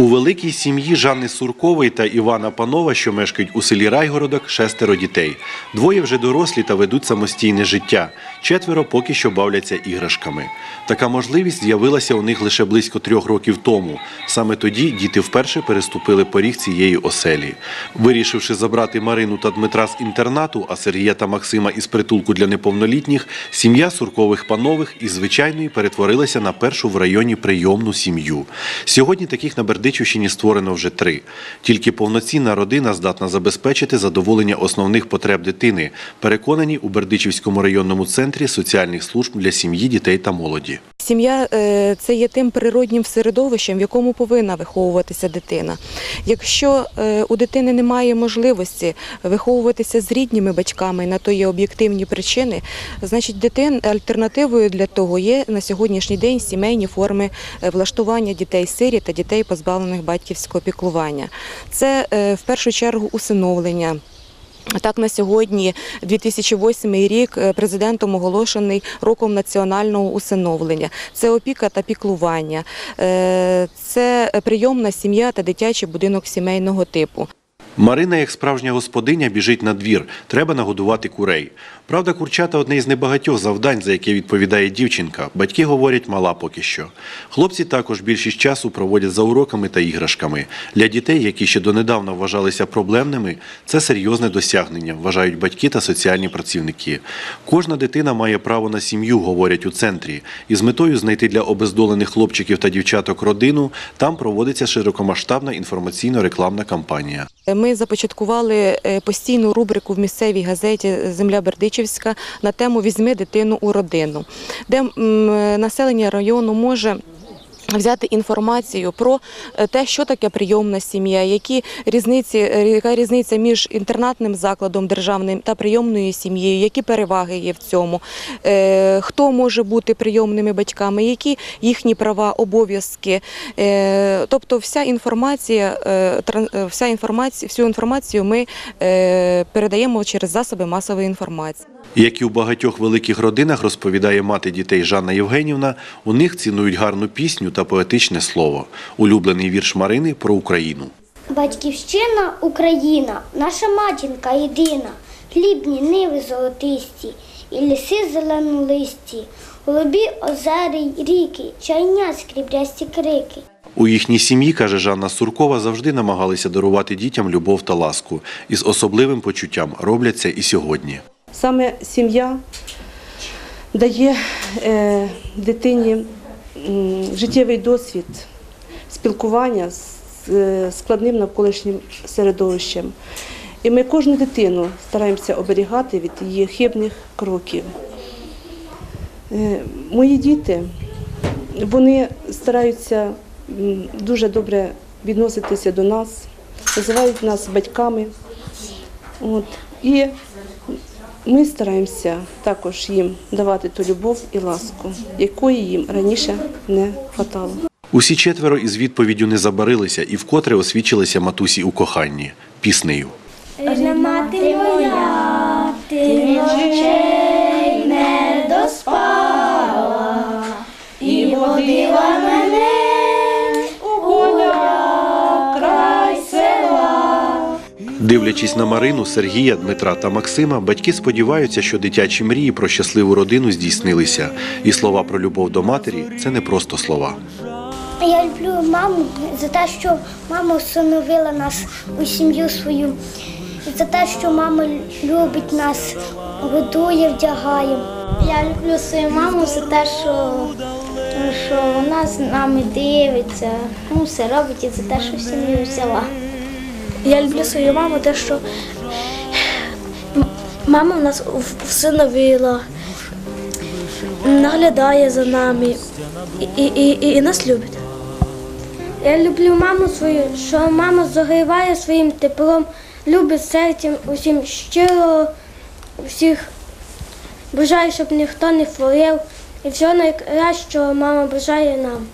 У великій сім'ї Жанни Суркової та Івана Панова, що мешкають у селі Райгородок, шестеро дітей. Двоє вже дорослі та ведуть самостійне життя. Четверо поки що бавляться іграшками. Така можливість з'явилася у них лише близько трьох років тому. Саме тоді діти вперше переступили поріг цієї оселі. Вирішивши забрати Марину та Дмитра з інтернату, а Сергія та Максима із притулку для неповнолітніх, сім'я Суркових панових із звичайної перетворилася на першу в районі прийомну сім'ю. Сьогодні таких на Бердичівщині створено вже три. Тільки повноцінна родина здатна забезпечити задоволення основних потреб дитини, переконані у Бердичівському районному центрі соціальних служб для сім'ї, дітей та молоді. Сім'я е, це є тим природнім середовищем, в якому повинна виховуватися дитина. Якщо е, у дитини немає можливості виховуватися з рідніми батьками, на то є об'єктивні причини, значить дитин альтернативою для того є на сьогоднішній день сімейні форми е, влаштування дітей сирі та дітей, позбавлених батьківського піклування. Це е, в першу чергу усиновлення. Так, на сьогодні, 2008 рік, е, президентом оголошений роком національного усиновлення. Це опіка та піклування, е, це прийомна сім'я та дитячий будинок сімейного типу. Марина, як справжня господиня, біжить на двір. Треба нагодувати курей. Правда, курчата одне із небагатьох завдань, за яке відповідає дівчинка. Батьки говорять, мала поки що. Хлопці також більшість часу проводять за уроками та іграшками. Для дітей, які ще донедавна вважалися проблемними, це серйозне досягнення, вважають батьки та соціальні працівники. Кожна дитина має право на сім'ю, говорять у центрі. І з метою знайти для обездолених хлопчиків та дівчаток родину там проводиться широкомасштабна інформаційно-рекламна кампанія. Ми започаткували е, постійну рубрику в місцевій газеті Земля Бердичівська на тему Візьми дитину у родину, де населення району може. Взяти інформацію про е, те, що таке прийомна сім'я, які різниці, е, яка різниця між інтернатним закладом державним та прийомною сім'єю, які переваги є в цьому, е, хто може бути прийомними батьками, які їхні права, обов'язки. Тобто, вся інформація, вся інформація, всю інформацію ми передаємо через засоби масової інформації. Як і у багатьох великих родинах, розповідає мати дітей Жанна Євгенівна, у них цінують гарну пісню та поетичне слово. Улюблений вірш Марини про Україну. Батьківщина Україна, наша матінка єдина, хлібні ниви золотисті, і ліси зеленолисті, голубі озери й ріки, чайня скріблясті крики. У їхній сім'ї, каже Жанна Суркова, завжди намагалися дарувати дітям любов та ласку. І з особливим почуттям роблять це і сьогодні. Саме сім'я дає е, дитині життєвий досвід спілкування з е, складним навколишнім середовищем. І ми кожну дитину стараємося оберігати від її хибних кроків. Е, Мої діти вони стараються дуже добре відноситися до нас, називають нас батьками. От. І ми стараємося також їм давати ту любов і ласку, якої їм раніше не хватало. Усі четверо із відповіддю не забарилися і вкотре освічилися матусі у коханні піснею. Рідна мати моя, ти Дивлячись на Марину, Сергія, Дмитра та Максима, батьки сподіваються, що дитячі мрії про щасливу родину здійснилися. І слова про любов до матері це не просто слова. Я люблю маму за те, що мама встановила нас у сім'ю свою, і за те, що мама любить нас, годує, вдягає. Я люблю свою маму за те, що, що вона з нами дивиться, ну, все робить і за те, що сім'ю взяла. Я люблю свою маму, те, що мама нас в- всиновила, наглядає за нами і, і, і, і нас любить. Я люблю маму свою, що мама загріває своїм теплом, любить серцем усім щиро, всіх бажаю, щоб ніхто не хворів. І всього найкращого мама бажає нам.